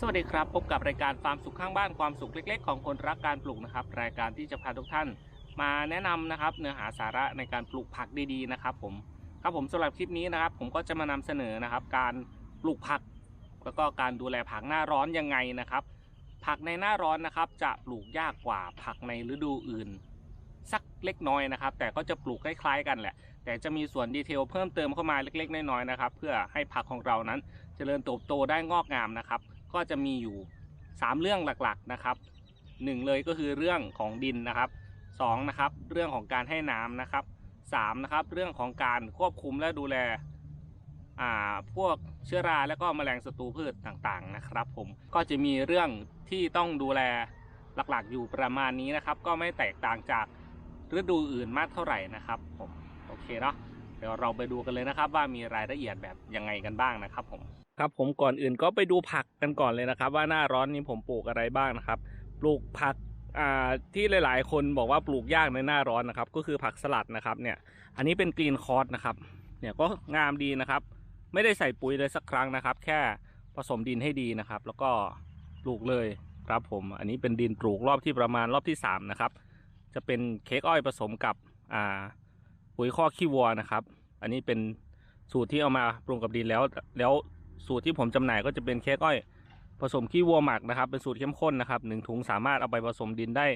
สวัสดีครับ พบกับรายการฟาร์มสุขข้างบ้านความสุขเล็ก ๆ ของคนรักการปลูกนะครับ รายการที่จะพาทุกท่าน มาแนะนำนะครับ เนื้อหาสาระในการปลูกผักดีๆนะครับ ผมครับผมสำหรับคลิปนี้นะครับ ผมก็จะมานำเสนอนะครับ การปลูกผัก แล้วก็การดูแลผักหน้าร้อนยังไงนะครับ ผักในหน้าร้อนนะครับ จะปลูกยากกว่าผักในฤดูอื่น สักเล็กน้อยนะครับ แต่ก็จะปลูกคล้ายๆ กันแหละ แต่จะมีส่วนดีเทลเพิ่มเติมเข้ามาเล็กๆน้อยๆนะครับ เพื่อให้ผักของเรานั้นเจริญเติบโตได้งอกงามนะครับ ก็จะมีอยู่ 3 เรื่องหลักๆนะครับ 1 เลยก็คือเรื่องของดินนะครับ2นะครับเรื่องของการให้น้ำนะครับ3นะครับเรื่องของการควบคุมและดูแลอ่าพวกเชื้อราและก็แมลงศัตรูพืชต่างๆนะครับ ผมก็จะมีเรื่องที่ต้องดูแลหลักๆ อยู่ประมาณนี้นะครับ ก็ไม่แตกต่างจากฤดูอื่นมากเท่าไหร่นะครับผมโอเคเนาะเดี๋ยวเราไปดูกันเลยนะครับว่ามีรายละเอียดแบบยังไงกันบ้างนะครับผม ครับผมก่อนอื่นก็ไปดูผักกันก่อนเลยนะครับ ว่าหน้าร้อนนี้ผมปลูกอะไรบ้างนะครับ ปลูกผักอ่าที่หลายๆ คนบอกว่าปลูกยากในหน้าร้อนนะครับ ก็คือผักสลัดนะครับเนี่ยอันนี้เป็นกรีนคอร์สนะครับเนี่ยก็งามดีนะครับ ไม่ได้ใส่ปุ๋ยเลยสักครั้งนะครับ แค่ผสมดินให้ดีนะครับ แล้วก็ปลูกเลยครับผม อันนี้เป็นดินปลูกรอบที่ประมาณรอบที่สามนะครับจะเป็นเค้กอ้อยผสมกับอ่าปุ๋ยข้อขี้วัวนะครับ อันนี้เป็นสูตรที่เอามาปรุงกับดินแล้วแล้ว สูตรที่ผมจำหน่ายก็จะเป็นเค้กอ้อยผสมขี้วัวหมักนะครับ เป็นสูตรเข้มข้นนะครับหนึ่งถุงสามารถเอาไปผสมดินได้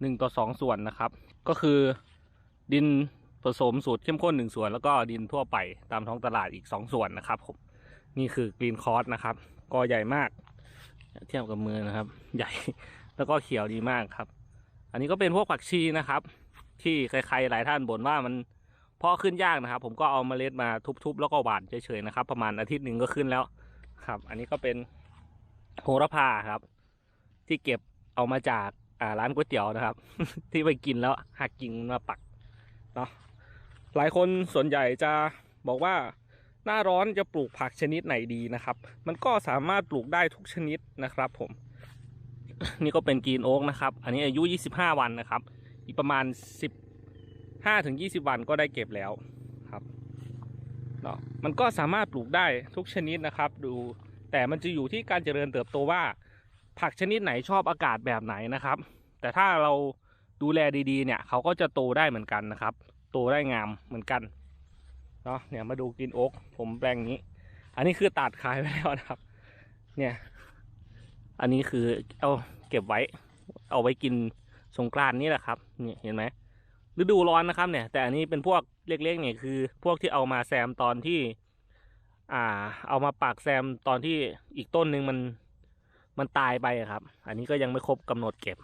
หนึ่งต่อสองส่วนนะครับ ก็คือดินผสมสูตรเข้มข้นหนึ่งส่วน แล้วก็ดินทั่วไปตามท้องตลาดอีกสองส่วนนะครับผมนี่คือกรีนคอร์สนะครับกอใหญ่มาก เทียบกับมือนะครับ ใหญ่แล้วก็เขียวดีมากครับ อันนี้ก็เป็นพวกผักชีนะครับ ที่ใครๆหลายท่านบ่นว่ามัน พาะขึ้นยากนะครับ ผมก็เอาเมล็ดมาทุบๆ แล้วก็หว่านเฉยๆนะครับ ประมาณอาทิตย์หนึ่งก็ขึ้นแล้วครับ อันนี้ก็เป็นโหระพาครับ ที่เก็บเอามาจากอ่าร้านก๋วยเตี๋ยวนะครับ ที่ไปกินแล้วหักกิ่งมาปักเนาะหลายคนส่วนใหญ่จะบอกว่าหน้าร้อนจะปลูกผักชนิดไหนดีนะครับ มันก็สามารถปลูกได้ทุกชนิดนะครับ ผม นี่ก็เป็นกรีนโอ๊กนะครับ อันนี้อายุ 25 วันนะครับ อีกประมาณ 10 ห้าถึงยี่สิบวันก็ได้เก็บแล้วครับเนาะมันก็สามารถปลูกได้ทุกชนิดนะครับ ดูแต่มันจะอยู่ที่การเจริญเติบโตว่า ผักชนิดไหนชอบอากาศแบบไหนนะครับ แต่ถ้าเราดูแลดีๆเนี่ยเขาก็จะโตได้เหมือนกันนะครับ โตได้งามเหมือนกันเนาะเนี่ยมาดูกินโอ๊กผมแปลงนี้ อันนี้คือตัดขายไปแล้วนะครับ เนี่ย อันนี้คือเอาเก็บไว้ เอาไว้กินสงกรานนี่แหละครับเนี่ยเห็นไหม ฤดูร้อนนะครับเนี่ย แต่อันนี้เป็นพวกเล็กๆเนี่ยคือพวกที่เอามาแซมตอนที่ อ่า เอามาปากแซมตอนที่อีกต้นหนึ่งมันมันตายไปครับ อันนี้ก็ยังไม่ครบกำหนดเก็บ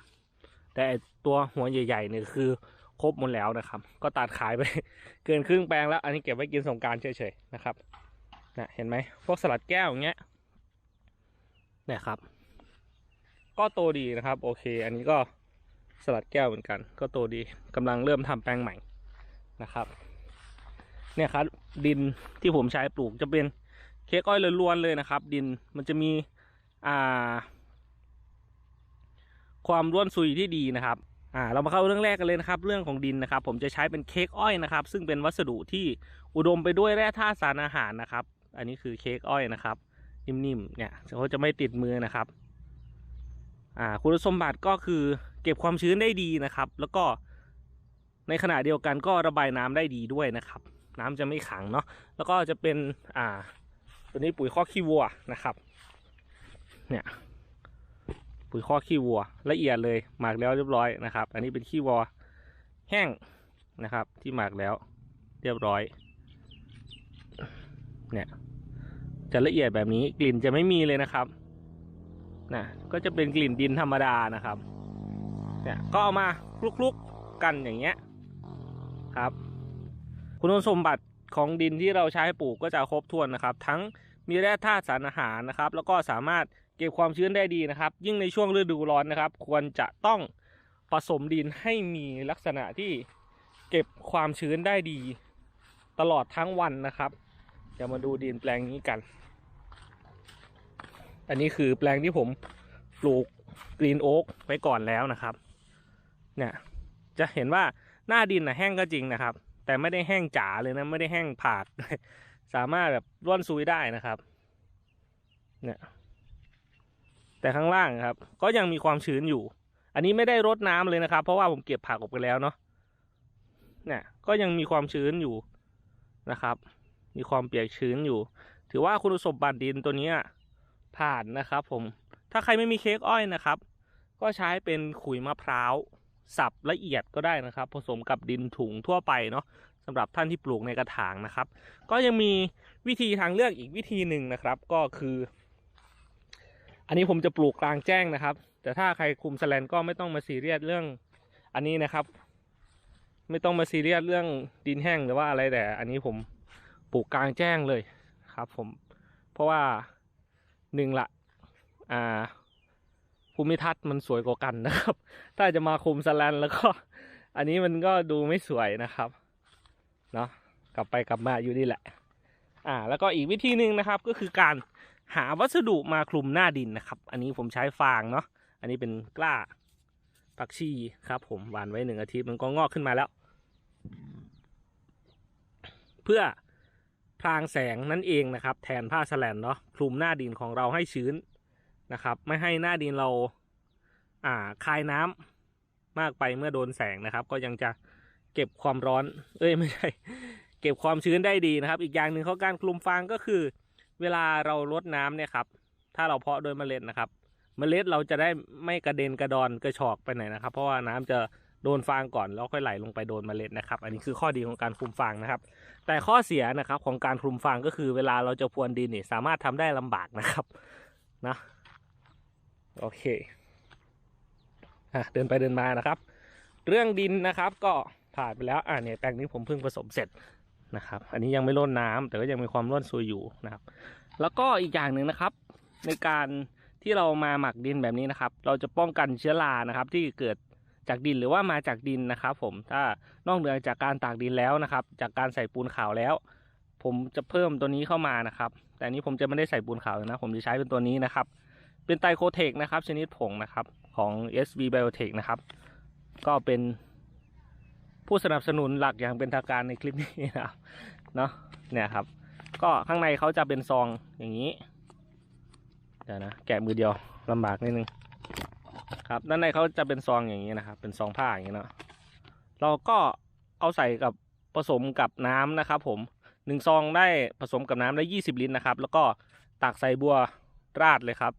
แต่ตัวหัวใหญ่ๆเนี่ยคือครบหมดแล้วนะครับ ก็ตัดขายไป เกินครึ่งแปลงแล้ว อันนี้เก็บไว้กินสงการเฉยๆนะครับนะเห็นไหมพวกสลัดแก้วอย่างเงี้ยนี่ยครับ ก็โตดีนะครับ โอเค อันนี้ก็ สลัดแก้วเหมือนกัน ก็โตดีกำลังเริ่มทำแปลงใหม่นะครับ เนี่ยครับ ดินที่ผมใช้ปลูกจะเป็นเค้กอ้อยล้วนๆเลยนะครับ ดินมันจะมีอ่า ความร่วนซุยที่ดีนะครับอ่าเรามาเข้าเรื่องแรกกันเลยนะครับ เรื่องของดินนะครับ ผมจะใช้เป็นเค้กอ้อยนะครับ ซึ่งเป็นวัสดุที่อุดมไปด้วยแร่ธาตุสารอาหารนะครับ อันนี้คือเค้กอ้อยนะครับ นิ่มๆเนี่ยเขาจะไม่ติดมือนะครับ อ่าคุณสมบัติก็คือ เก็บความชื้นได้ดีนะครับ แล้วก็ในขณะเดียวกันก็ระบายน้ำได้ดีด้วยนะครับ น้ำจะไม่ขังเนาะแล้วก็จะเป็นอ่าตัวนี้ปุ๋ยข้อขี้วัวนะครับ เนี่ยปุ๋ยข้อขี้วัว ละเอียดเลยหมักแล้วเรียบร้อยนะครับ อันนี้เป็นขี้วัวแห้งนะครับ ที่หมักแล้วเรียบร้อย เนี่ยจะละเอียดแบบนี้กลิ่นจะไม่มีเลยนะครับนะก็จะเป็นกลิ่นดินธรรมดานะครับ เนี่ยก็เอามาคลุกๆกันอย่างเงี้ยครับ คุณสมบัติของดินที่เราใช้ปลูกก็จะครบถ้วนนะครับ ทั้งมีแร่ธาตุสารอาหารนะครับ แล้วก็สามารถเก็บความชื้นได้ดีนะครับ ยิ่งในช่วงฤดูร้อนนะครับ ควรจะต้องผสมดินให้มีลักษณะที่เก็บความชื้นได้ดี ตลอดทั้งวันนะครับเดี๋ยวมาดูดินแปลงนี้กัน อันนี้คือแปลงที่ผมปลูกกรีนโอ๊กไว้ก่อนแล้วนะครับ เนี่ยจะเห็นว่าหน้าดินนะแห้งก็จริงนะครับ แต่ไม่ได้แห้งจ๋าเลยนะไม่ได้แห้งผาด สามารถแบบร่วนซุยได้นะครับเนี่ยแต่ข้างล่างครับ ก็ยังมีความชื้นอยู่ อันนี้ไม่ได้รดน้ำเลยนะครับ เพราะว่าผมเก็บผักออกไปแล้วเนาะเนี่ยก็ยังมีความชื้นอยู่นะครับ มีความเปียกชื้นอยู่ ถือว่าคุณสมบัติดินตัวนี้ผ่านนะครับ ผมถ้าใครไม่มีเค้กอ้อยนะครับ ก็ใช้เป็นขุยมะพร้าว สับละเอียดก็ได้นะครับ ผสมกับดินถุงทั่วไปเนาะสำหรับท่านที่ปลูกในกระถางนะครับ ก็ยังมีวิธีทางเลือกอีกวิธีหนึ่งนะครับ ก็คือ อันนี้ผมจะปลูกกลางแจ้งนะครับ แต่ถ้าใครคุมแสแลนก็ไม่ต้องมาซีเรียสเรื่องอันนี้นะครับ ไม่ต้องมาซีเรียสเรื่องดินแห้งหรือว่าอะไรแต่ อันนี้ผมปลูกกลางแจ้งเลยครับ ผมเพราะว่าหนึ่งละอ่า ภูมิทัศน์มันสวยกว่ากันนะครับ ถ้าจะมาคุมสแลนแล้วก็ อันนี้มันก็ดูไม่สวยนะครับ เนาะกลับไปกลับมาอยู่นี่แหละ อ่า แล้วก็อีกวิธีหนึ่งนะครับ ก็คือการหาวัสดุมาคลุมหน้าดินนะครับ อันนี้ผมใช้ฟางเนาะ อันนี้เป็นกล้าผักชีครับ ผมหวานไว้หนึ่งอาทิตย์มันก็งอกขึ้นมาแล้ว เพื่อพรางแสงนั่นเองนะครับ แทนผ้าแสแลนเนาะคลุมหน้าดินของเราให้ชื้น นะครับ ไม่ให้หน้าดินเราอ่าคายน้ำมากไปเมื่อโดนแสงนะครับ ก็ยังจะเก็บความร้อน เอ้ยไม่ใช่ เก็บความชื้นได้ดีนะครับ อีกอย่างหนึ่งของการคลุมฟางก็คือ เวลาเราลดน้ำเนี่ยครับ ถ้าเราเพาะโดยเมล็ดนะครับ เมล็ดเราจะได้ไม่กระเด็นกระดอนกระชอกไปไหนนะครับ เพราะว่าน้ำจะโดนฟางก่อนแล้วค่อยไหลลงไปโดนเมล็ดนะครับ อันนี้คือข้อดีของการคลุมฟางนะครับ แต่ข้อเสียนะครับของการคลุมฟางก็คือ เวลาเราจะพรวนดินเนี่ยสามารถทำได้ลำบากนะครับนะ โอเคอะเดินไปเดินมานะครับ เรื่องดินนะครับก็ผ่านไปแล้วอ่าเนี่ยแปลงนี้ผมเพิ่งผสมเสร็จนะครับ อันนี้ยังไม่ร่นน้ำแต่ก็ยังมีความร่วนซุยอยู่นะครับ แล้วก็อีกอย่างหนึ่งนะครับ ในการที่เรามาหมักดินแบบนี้นะครับ เราจะป้องกันเชื้อรานะครับ ที่เกิดจากดินหรือว่ามาจากดินนะครับ ผมถ้านอกเหนือจากการตากดินแล้วนะครับ จากการใส่ปูนขาวแล้ว ผมจะเพิ่มตัวนี้เข้ามานะครับ แต่อันนี้ผมจะไม่ได้ใส่ปูนขาวนะ ผมจะใช้เป็นตัวนี้นะครับ เป็นไตโคเทคนะครับ ชนิดผงนะครับของ SV Biotech นะครับ ก็เป็นผู้สนับสนุนหลักอย่างเป็นทางการในคลิปนี้นะครับเนาะเนี่ยครับ ก็ข้างในเขาจะเป็นซองอย่างนี้เดี๋ยวนะแกะมือเดียวลำบากนิดนึงครับด้านในเขาจะเป็นซองอย่างนี้นะครับ เป็นซองผ้าอย่างนี้เนาะเราก็เอาใส่กับผสมกับน้ำนะครับ ผมหนึ่งซองได้ผสมกับน้ำได้20ลิตรนะครับ แล้วก็ตักใส่บัวราดเลยครับ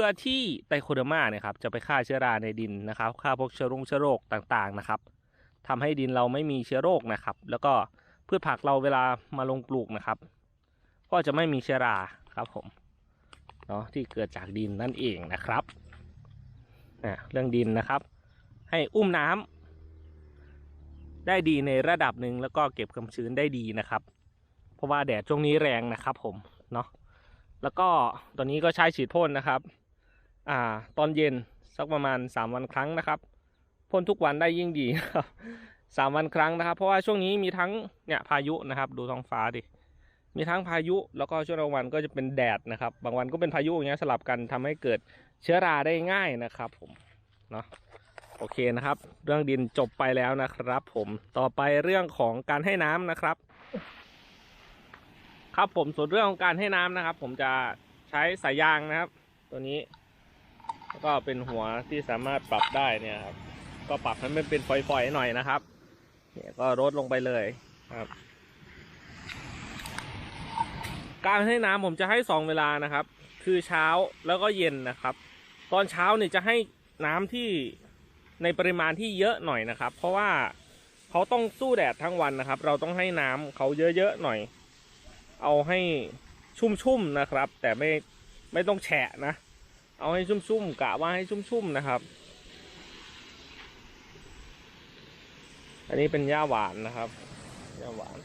พื่อที่ไตโคเดอร์มาเนี่ยครับจะไปฆ่าเชื้อราในดินนะครับฆ่าพวกเชื้อโรคเชื้อโรคต่างๆนะครับทำให้ดินเราไม่มีเชื้อโรคนะครับ แล้วก็พืชผักเราเวลามาลงปลูกนะครับ ก็จะไม่มีเชื้อราครับผมเนาะที่เกิดจากดินนั่นเองนะครับอะเรื่องดินนะครับ ให้อุ้มน้ำได้ดีในระดับหนึ่งแล้วก็เก็บความชื้นได้ดีนะครับ เพราะว่าแดดช่วงนี้แรงนะครับผมเนาะแล้วก็ตอนนี้ก็ใช้ฉีดพ่นนะครับ อ่า ตอนเย็นสักประมาณ 3 วันครั้งนะครับพ่นทุกวันได้ยิ่งดีครับสามวันครั้งนะครับ เพราะว่าช่วงนี้มีทั้งเนี่ยพายุนะครับ ดูท้องฟ้าดิมีทั้งพายุแล้วก็ช่วงกลางวันก็จะเป็นแดดนะครับ บางวันก็เป็นพายุอย่างเงี้ยสลับกันทำให้เกิดเชื้อราได้ง่ายนะครับผมเนาะโอเคนะครับ เรื่องดินจบไปแล้วนะครับ ผมต่อไปเรื่องของการให้น้ำนะครับ ครับผมส่วนเรื่องของการให้น้ำนะครับ ผมจะใช้สายยางนะครับ ตัวนี้ แล้วก็เป็นหัวที่สามารถปรับได้เนี่ยครับ ก็ปรับให้มันเป็นฝอยๆหน่อยนะครับ เนี่ยก็ลดลงไปเลยครับ การให้น้ำผมจะให้สองเวลานะครับ คือเช้าแล้วก็เย็นนะครับ ตอนเช้าเนี่ยจะให้น้ำที่ในปริมาณที่เยอะหน่อยนะครับ เพราะว่าเขาต้องสู้แดดทั้งวันนะครับ เราต้องให้น้ำเขาเยอะๆหน่อย เอาให้ชุ่มๆนะครับ แต่ไม่ไม่ต้องแฉะนะ เอาให้ชุ่มๆกะว่าให้ชุ่มๆนะครับ อันนี้เป็นหญ้าหวานนะครับหญ้าหวาน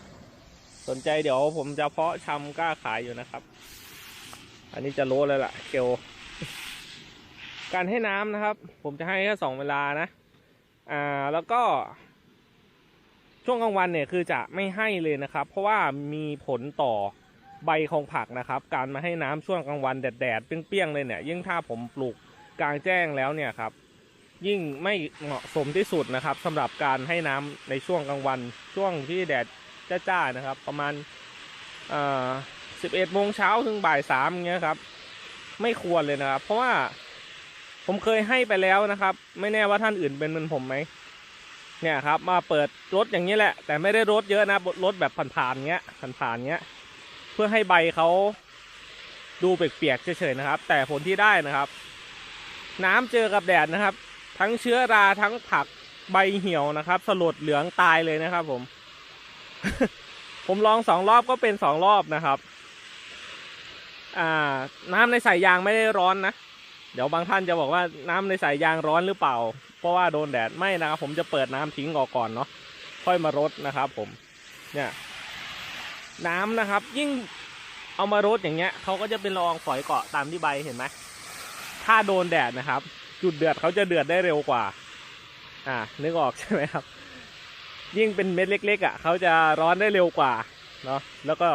สนใจเดี๋ยวผมจะเพาะชำกล้าขายอยู่นะครับ อันนี้จะโลเลยล่ะเกลการให้น้ำนะครับ ผมจะให้แค่สองเวลานะ อ่าแล้วก็ ช่วงกลางวันเนี่ยคือจะไม่ให้เลยนะครับ เพราะว่ามีผลต่อ ใบของผักนะครับ การมาให้น้ำช่วงกลางวันแดดๆเปรี้ยงๆเลยเนี่ย ยิ่งถ้าผมปลูกกลางแจ้งแล้วเนี่ยครับ ยิ่งไม่เหมาะสมที่สุดนะครับสำหรับการให้น้ำในช่วงกลางวัน ช่วงที่แดดจ้าๆนะครับ ประมาณเอ่อ11โมงเช้าถึงบ่ายสามเงี้ยครับ ไม่ควรเลยนะครับ เพราะว่าผมเคยให้ไปแล้วนะครับ ไม่แน่ว่าท่านอื่นเป็นเหมือนผมไหมเนี่ยครับ มาเปิดรถอย่างนี้แหละ แต่ไม่ได้รถเยอะนะรถแบบผ่านๆเงี้ยผ่านๆเงี้ย เพื่อให้ใบเขาดูเปียกๆเฉยๆนะครับ แต่ผลที่ได้นะครับ น้ำเจอกับแดดนะครับ ทั้งเชื้อราทั้งผักใบเหี่ยวนะครับ สลดเหลืองตายเลยนะครับผม ผมลองสองรอบก็เป็นสองรอบนะครับ อ่า น้ำในสายยางไม่ได้ร้อนนะเดี๋ยวบางท่านจะบอกว่าน้ำในสายยางร้อนหรือเปล่า เพราะว่าโดนแดดไม่นะครับ ผมจะเปิดน้ำทิ้งออกก่อนเนาะค่อยมารดนะครับ ผม เนี่ย น้ำนะครับ ยิ่งเอามารดอย่างเงี้ยเขาก็จะเป็นละองฝอยเกาะตามที่ใบเห็นไหมถ้าโดนแดดนะครับ จุดเดือดเขาจะเดือดได้เร็วกว่า อ่านึกออกใช่ไหมครับ ยิ่งเป็นเม็ดเล็ก ๆอะเขาจะร้อนได้เร็วกว่าเนาะแล้วก็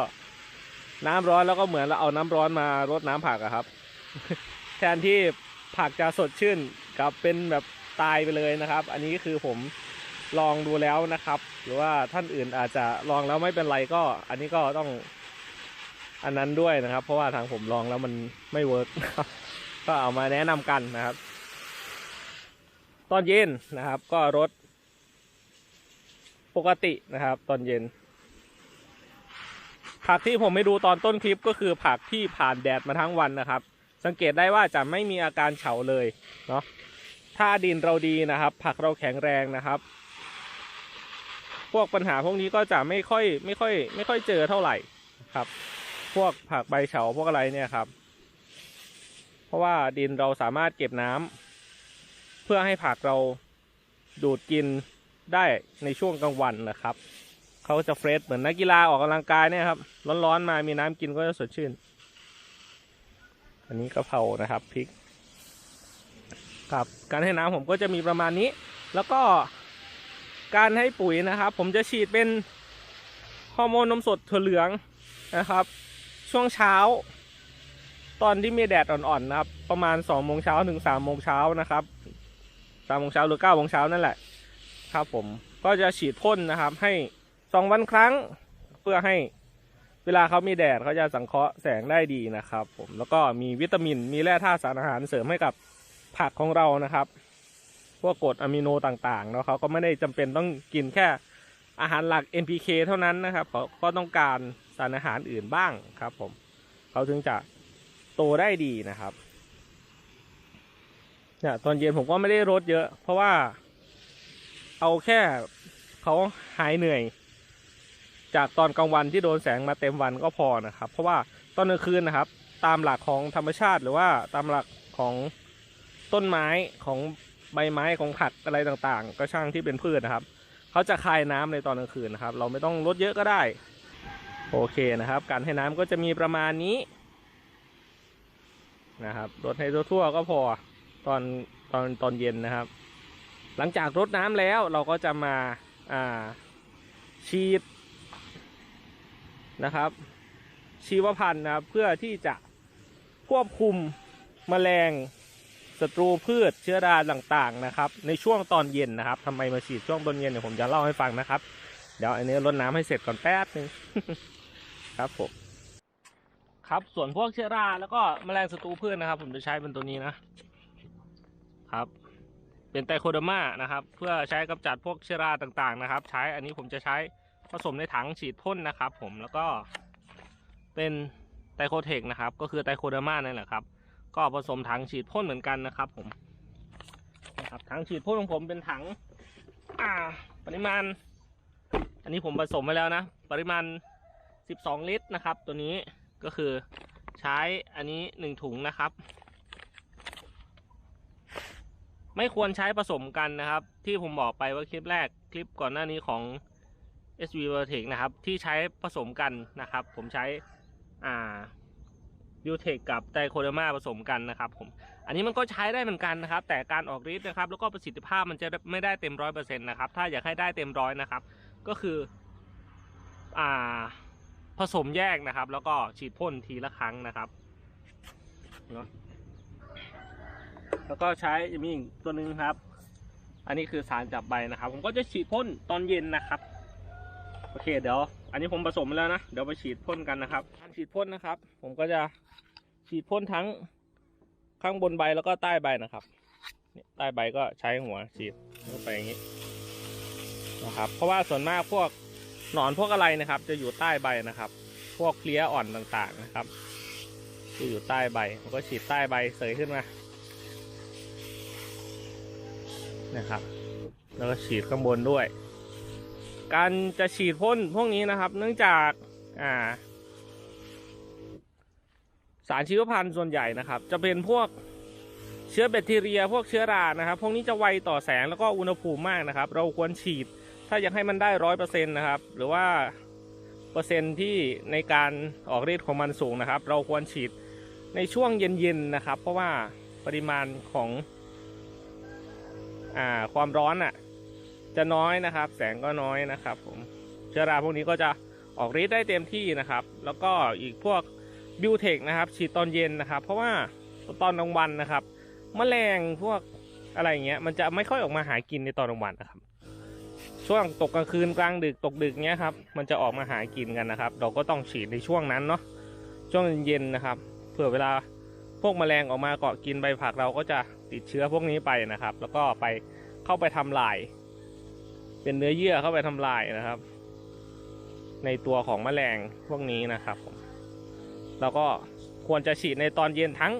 น้ำร้อนแล้วก็เหมือนเราเอาน้ำร้อนมารดน้ำผักอะครับ แทนที่ผักจะสดชื่นกลับเป็นแบบตายไปเลยนะครับ อันนี้คือผม ลองดูแล้วนะครับ หรือว่าท่านอื่นอาจจะลองแล้วไม่เป็นไรก็ อันนี้ก็ต้องอันนั้นด้วยนะครับ เพราะว่าทางผมลองแล้วมันไม่เวิร์กก็เอามาแนะนำกันนะครับ ตอนเย็นนะครับ ก็รดปกตินะครับ ตอนเย็น ผักที่ผมไม่ดูตอนต้นคลิปก็คือผักที่ผ่านแดดมาทั้งวันนะครับ สังเกตได้ว่าจะไม่มีอาการเฉาเลยเนาะถ้าดินเราดีนะครับ ผักเราแข็งแรงนะครับ พวกปัญหาพวกนี้ก็จะไม่ค่อยไม่ค่อย ไม่ค่อยเจอเท่าไหร่ครับ พวกผักใบเฉาพวกอะไรเนี่ยครับ เพราะว่าดินเราสามารถเก็บน้ำเพื่อให้ผักเราดูดกินได้ในช่วงกลางวันนะครับเขาจะเฟรชเหมือนนักกีฬาออกกำลังกายเนี่ยครับร้อนๆมามีน้ำกินก็จะสดชื่น อันนี้กะเพรานะครับพริกครับการให้น้ำผมก็จะมีประมาณนี้ แล้วก็ การให้ปุ๋ยนะครับ ผมจะฉีดเป็นฮอร์โมนนมสดถั่วเหลืองนะครับ ช่วงเช้า ตอนที่มีแดดอ่อนๆนะครับ ประมาณ2โมงเช้าถึง3โมงเช้านะครับ3โมงเช้าหรือ9โมงเช้านั่นแหละครับผมก็จะฉีดพ่นนะครับ ให้สองวันครั้งเพื่อให้เวลาเขามีแดดเขาจะสังเคราะห์แสงได้ดีนะครับ ผมแล้วก็มีวิตามินมีแร่ธาตุสารอาหารเสริมให้กับผักของเรานะครับ พวกกรดอะมิโนต่างๆเนาะเขาก็ไม่ได้จำเป็นต้องกินแค่อาหารหลัก NPK เท่านั้นนะครับเขาก็ต้องการสารอาหารอื่นบ้างครับผมเขาถึงจะโตได้ดีนะครับเนี่ยตอนเย็นผมก็ไม่ได้รดเยอะ เพราะว่าเอาแค่เขาหายเหนื่อย จากตอนกลางวันที่โดนแสงมาเต็มวันก็พอนะครับ เพราะว่าตอนกลางคืนนะครับ ตามหลักของธรรมชาติหรือว่าตามหลักของต้นไม้ของ ใบไม้ของผักอะไรต่างๆ ก็ช่างที่เป็นพืชนะครับเขาจะคายน้ำในตอนกลางคืนนะครับ เราไม่ต้องลดเยอะก็ได้ โอเคนะครับ การให้น้ำก็จะมีประมาณนี้นะครับลดให้ทั่วๆก็พอตอนตอนตอนเย็นนะครับ หลังจากรดน้ำแล้วเราก็จะมาอ่าฉีดนะครับ ชีวพันธุ์นะครับเพื่อที่จะควบคุมแมลง ศัตรูพืชเชื้อราต่างๆนะครับในช่วงตอนเย็นนะครับทำไมมาฉีดช่วงตอนเย็นเดี๋ยวผมจะเล่าให้ฟังนะครับ เดี๋ยวอันนี้รดน้ำให้เสร็จก่อนแป๊บนึงครับผมครับส่วนพวกเชื้อราแล้วก็แมลงศัตรูพืชนะครับ ผมจะใช้เป็นตัวนี้นะครับ เป็นไตโคเดอร์มานะครับ เพื่อใช้กำจัดพวกเชื้อราต่างๆนะครับ ใช้อันนี้ผมจะใช้ผสมในถังฉีดพ่นนะครับ ผมแล้วก็เป็นไตโคเทคนะครับ ก็คือไตโคเดอร์มานั่นแหละครับ ก็ผสมถังฉีดพ่นเหมือนกันนะครับผมนะครับถังฉีดพ่นของผมเป็นถัง อ่า ปริมาณ อันนี้ผมผสมไว้แล้วนะ ปริมาณ 12 ลิตรนะครับ ตัวนี้ก็คือใช้อันนี้ 1 ถุงนะครับ ไม่ควรใช้ผสมกันนะครับ ที่ผมบอกไปว่าคลิปแรกคลิปก่อนหน้านี้ของ SV v e r t e c นะครับ ที่ใช้ผสมกันนะครับ ผมใช้อ่า ยูเทคกับไตโคเดมาผสมกันนะครับผม อันนี้มันก็ใช้ได้เหมือนกันนะครับ แต่การออกฤทธิ์นะครับ แล้วก็ประสิทธิภาพมันจะไม่ได้เต็มร้อยเปอร์เซ็นต์นะครับ ถ้าอยากให้ได้เต็มร้อยนะครับ ก็คืออ่าผสมแยกนะครับ แล้วก็ฉีดพ่นทีละครั้งนะครับเนาะแล้วก็ใช้จะมีอีกตัวหนึ่งครับ อันนี้คือสารจับใบนะครับ ผมก็จะฉีดพ่นตอนเย็นนะครับโอเคเดี๋ยว อันนี้ผมผสมแล้วนะ เดี๋ยวไปฉีดพ่นกันนะครับการฉีดพ่นนะครับ ผมก็จะ ฉีดพ่นทั้งข้างบนใบแล้วก็ใต้ใบนะครับใต้ใบก็ใช้หัวฉีดเข้าไปอย่างนี้นะครับ เพราะว่าส่วนมากพวกหนอนพวกอะไรนะครับ จะอยู่ใต้ใบนะครับ พวกเพลี้ยอ่อนต่างๆนะครับจะอยู่ใต้ใบผมก็ฉีดใต้ใบเสยขึ้นมานะครับ แล้วก็ฉีดข้างบนด้วย การจะฉีดพ่นพวกนี้นะครับ เนื่องจากอ่า สารชีวพันธุ์ส่วนใหญ่นะครับ จะเป็นพวกเชื้อแบคทีเรีย พวกเชื้อรานะครับ พวกนี้จะไวต่อแสงแล้วก็อุณหภูมิมากนะครับ เราควรฉีดถ้าอยากให้มันได้ร้อยเปอร์เซ็นต์นะครับ หรือว่าเปอร์เซ็นต์ที่ในการออกฤทธิ์ของมันสูงนะครับ เราควรฉีดในช่วงเย็นๆนะครับ เพราะว่าปริมาณของอ่าความร้อนอะจะน้อยนะครับ แสงก็น้อยนะครับ ผมเชื้อราพวกนี้ก็จะออกฤทธิ์ได้เต็มที่นะครับ แล้วก็อีกพวก บิวเทคนะครับฉีดตอนเย็นนะครับ เพราะว่าตอนกลางวันนะครับแมลงพวกอะไรเงี้ยมันจะไม่ค่อยออกมาหากินในตอนกลางวันนะครับ ช่วงตกกลางคืนกลางดึกตกดึกเงี้ยครับมันจะออกมาหากินกันนะครับ เราก็ต้องฉีดในช่วงนั้นเนาะช่วงเย็นๆนะครับเผื่อเวลาพวกแมลงออกมาเกาะกินใบผักเราก็จะติดเชื้อพวกนี้ไปนะครับ แล้วก็ไปเข้าไปทำลาย เป็นเนื้อเยื่อเข้าไปทำลายนะครับ ในตัวของแมลงพวกนี้นะครับผม แล้วก็ควรจะฉีดในตอนเย็นทั้ง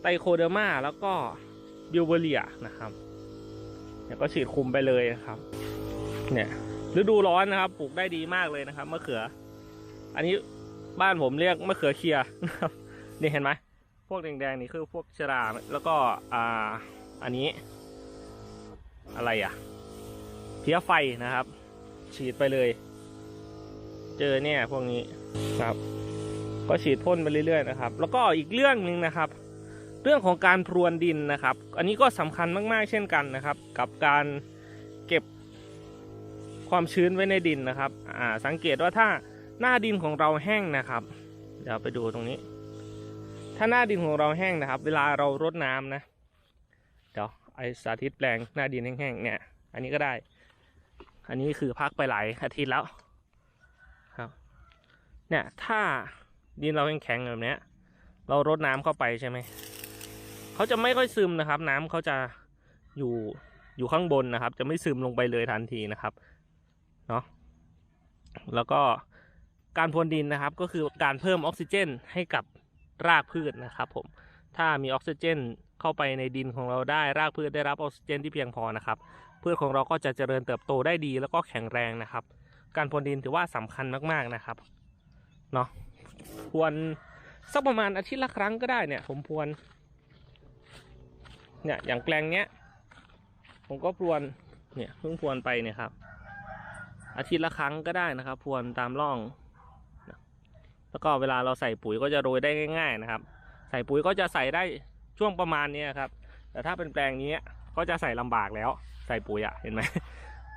ไตโคเดอร์มาแล้วก็บิวเบเรียนะครับเนี่ยก็ฉีดคุมไปเลยนะครับ เนี่ยฤดูร้อนนะครับ ปลูกได้ดีมากเลยนะครับมะเขือ อันนี้บ้านผมเรียกมะเขือเคียนะครับนี่เห็นไหมพวกแดงๆนี่คือพวกชราแล้วก็อ่าอันนี้ อะไรอะเพี้ยไฟนะครับ ฉีดไปเลย เจอเนี่ยพวกนี้ครับ ก็ฉีดพ่นไปเรื่อยๆนะครับ แล้วก็อีกเรื่องหนึ่งนะครับ เรื่องของการพรวนดินนะครับ อันนี้ก็สำคัญมากๆเช่นกันนะครับ กับการเก็บความชื้นไว้ในดินนะครับ อ่า สังเกตว่าถ้าหน้าดินของเราแห้งนะครับ เดี๋ยวไปดูตรงนี้ ถ้าหน้าดินของเราแห้งนะครับ เวลาเรารดน้ำนะ เดี๋ยวไอสาธิตแปลงหน้าดินแห้งๆเนี่ย อันนี้ก็ได้ อันนี้คือพักไปหลายอาทิตย์แล้วครับ เนี่ยถ้า ดินเราแข็งๆแบบเนี้ย เรารดน้ำเข้าไปใช่ไหมเขาจะไม่ค่อยซึมนะครับ น้ำเขาจะอยู่อยู่ข้างบนนะครับ จะไม่ซึมลงไปเลยทันทีนะครับเนาะแล้วก็การพรวนดินนะครับ ก็คือการเพิ่มออกซิเจนให้กับรากพืชนะครับ ผมถ้ามีออกซิเจนเข้าไปในดินของเราได้รากพืชได้รับออกซิเจนที่เพียงพอนะครับพืชของเราก็จะเจริญเติบโตได้ดีแล้วก็แข็งแรงนะครับ การพรวนดินถือว่าสำคัญมากๆนะครับเนาะ พรวนสักประมาณอาทิตย์ละครั้งก็ได้เนี่ย ผมพรวนเนี่ยอย่างแปลงเนี้ย ผมก็พรวนเนี่ยเพิ่งพรวนไปเนี่ยครับ อาทิตย์ละครั้งก็ได้นะครับพรวนตามร่อง แล้วก็เวลาเราใส่ปุ๋ยก็จะโรยได้ง่าย ๆ นะครับ ใส่ปุ๋ยก็จะใส่ได้ช่วงประมาณเนี้ยครับ แต่ถ้าเป็นแปลงนี้ก็จะใส่ลำบากแล้ว ใส่ปุ๋ยอะ่ะเห็นไหม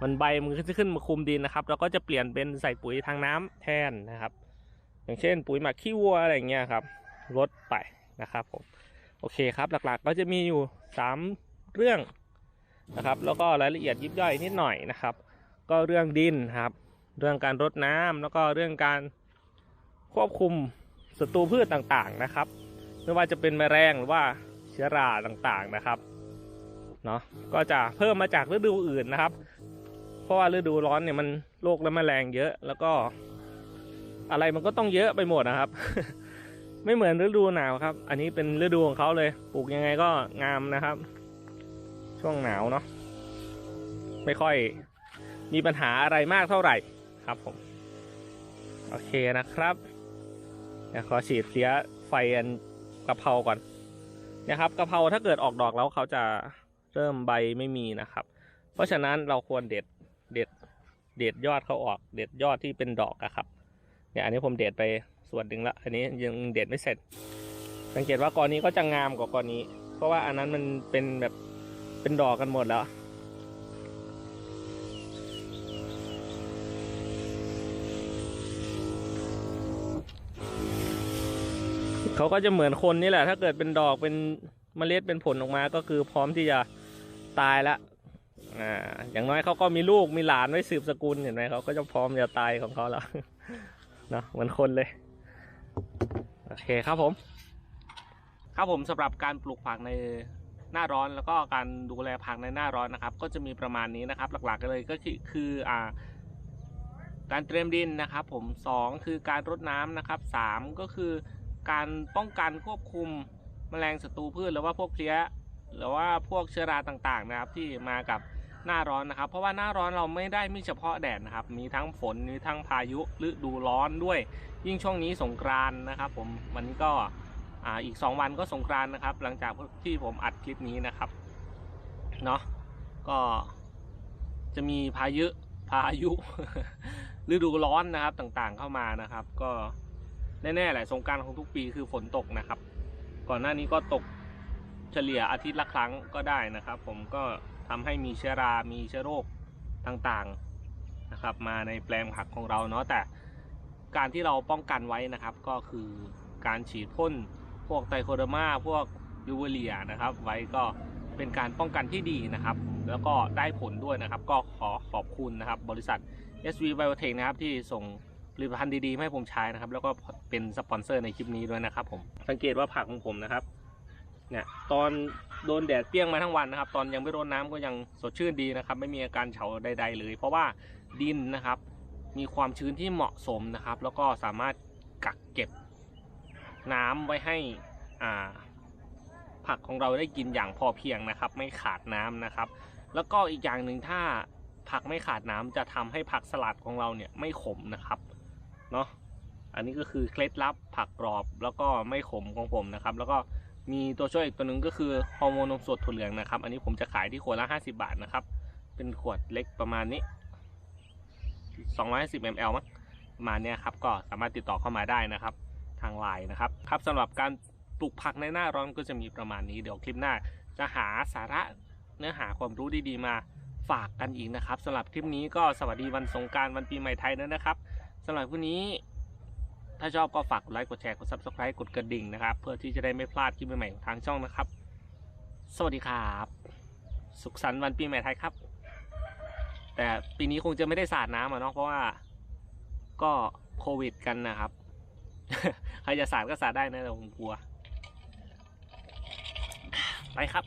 มันใบมันจะขึ้นมาคุมดินนะครับเราก็จะเปลี่ยนเป็นใส่ปุ๋ยทางน้ำแทนนะครับ อย่างเช่น ปุ๋ยหมักขี้วัวอะไรอย่างเงี้ยครับลดไปนะครับผมโอเคครับหลักๆก็จะมีอยู่ 3 เรื่องนะครับแล้วก็รายละเอียดยิบย่อยนิดหน่อยนะครับ ก็เรื่องดินครับ เรื่องการรดน้ำแล้วก็เรื่องการควบคุมศัตรูพืชต่างๆนะครับ ไม่ว่าจะเป็นแมลงหรือว่าเชื้อราต่างๆนะครับเนาะก็จะเพิ่มมาจากฤดูอื่นนะครับ เพราะว่าฤดูร้อนเนี่ยมันโรคและแมลงเยอะแล้วก็ อะไรมันก็ต้องเยอะไปหมดนะครับ ไม่เหมือนฤดูหนาวครับ อันนี้เป็นฤดูของเขาเลย ปลูกยังไงก็งามนะครับ ช่วงหนาวเนาะไม่ค่อยมีปัญหาอะไรมากเท่าไหร่ครับผม โอเคนะครับเดี๋ยวขอฉีดเสียไฟอันกะเพราก่อนนะครับกะเพราถ้าเกิดออกดอกแล้วเขาจะเริ่มใบไม่มีนะครับ เพราะฉะนั้นเราควรเด็ดเด็ดเด็ดยอดเขาออก เด็ดยอดที่เป็นดอกอะครับ เนี่ยอันนี้ผมเด็ดไปส่วนหนึ่งละอันนี้ยังเด็ดไม่เสร็จ สังเกตว่ากอนี้ก็จะงามกว่ากอนี้ เพราะว่าอันนั้นมันเป็นแบบเป็นดอกกันหมดแล้วเขาก็จะเหมือนคนนี่แหละ ถ้าเกิดเป็นดอกเป็นเมล็ดเป็นผลออกมาก็คือพร้อมที่จะตายละอ่าอย่างน้อยเขาก็มีลูกมีหลานไว้สืบสกุลเห็นไหมเขาก็จะพร้อมจะตายของเขาแล้ว เนาะเหมือนคนเลย โอเคครับผม ครับผมสำหรับการปลูกผักในหน้าร้อนแล้วก็การดูแลผักในหน้าร้อนนะครับ ก็จะมีประมาณนี้นะครับ หลักๆเลยก็คือคืออ่าการเตรียมดินนะครับ ผมสองคือการรดน้ำนะครับสามก็คือการป้องกันควบคุมแมลงศัตรูพืชหรือว่าพวกเพลี้ย หรือว่าพวกเชื้อราต่างๆนะครับที่มากับ หน้าร้อนนะครับ เพราะว่าหน้าร้อนเราไม่ได้มีเฉพาะแดดนะครับ มีทั้งฝนมีทั้งพายุฤดูร้อนด้วย ยิ่งช่วงนี้สงกรานนะครับ ผมวันนี้ก็อ่าอีก 2 วันก็สงกรานนะครับ หลังจากที่ผมอัดคลิปนี้นะครับเนาะก็จะมีพายุพายุฤดูร้อนนะครับต่างๆเข้ามานะครับ ก็แน่ๆแหละสงกรารของทุกปีคือฝนตกนะครับ ก่อนหน้านี้ก็ตกเฉลี่ยอาทิตย์ละครั้งก็ได้นะครับ ผมก็ ทำให้มีเชื้อรา มีเชื้อโรคต่างๆนะครับ มาในแปลงผักของเราเนาะแต่การที่เราป้องกันไว้นะครับก็คือการฉีดพ่นพวกไตโคเดอร์มาพวกยูเวเรียนะครับ ไว้ก็เป็นการป้องกันที่ดีนะครับ แล้วก็ได้ผลด้วยนะครับ ก็ขอขอบคุณนะครับ บริษัท SV Biotech นะครับที่ส่งผลิตภัณฑ์ดีๆให้ผมใช้นะครับ แล้วก็เป็นสปอนเซอร์ในคลิปนี้ด้วยนะครับผมสังเกตว่าผักของผมนะครับ เนี่ยตอนโดนแดดเปรี้ยงมาทั้งวันนะครับ ตอนยังไม่รดน้ำก็ยังสดชื่นดีนะครับ ไม่มีอาการเฉาใด ๆ เลย เพราะว่าดินนะครับ มีความชื้นที่เหมาะสมนะครับ แล้วก็สามารถกักเก็บน้ำไว้ให้อ่าผักของเราได้กินอย่างพอเพียงนะครับ ไม่ขาดน้ำนะครับ แล้วก็อีกอย่างหนึ่งถ้าผักไม่ขาดน้ำจะทำให้ผักสลัดของเราเนี่ยไม่ขมนะครับเนาะอันนี้ก็คือเคล็ดลับผักกรอบแล้วก็ไม่ขมของผมนะครับ แล้วก็ มีตัวช่วยอีกตัวหนึ่งก็คือฮอร์โมนนมสดถั่วเหลืองนะครับ อันนี้ผมจะขายที่ขวดละ 50 บาทนะครับ เป็นขวดเล็กประมาณนี้ 250 ml มั้งประมาณเนี้ยครับ ก็สามารถติดต่อเข้ามาได้นะครับ ทางไลน์นะครับ ครับสำหรับการปลูกผักในหน้าร้อนก็จะมีประมาณนี้ เดี๋ยวคลิปหน้าจะหาสาระเนื้อหาความรู้ดีๆมาฝากกันอีกนะครับสำหรับคลิปนี้ก็สวัสดีวันสงการวันปีใหม่ไทยด้วยนะครับสำหรับวันนี้ ถ้าชอบก็ฝากกดไลค์กดแชร์กด subscribe กดกระดิ่งนะครับ เพื่อที่จะได้ไม่พลาดคลิปใหม่ๆของทางช่องนะครับ สวัสดีครับ สุขสันต์วันปีใหม่ไทยครับ แต่ปีนี้คงจะไม่ได้สาดน้ำอะเนาะเพราะว่าก็โควิดกันนะครับใครจะสาดก็สาดได้นะแต่ผมกลัว ไปครับ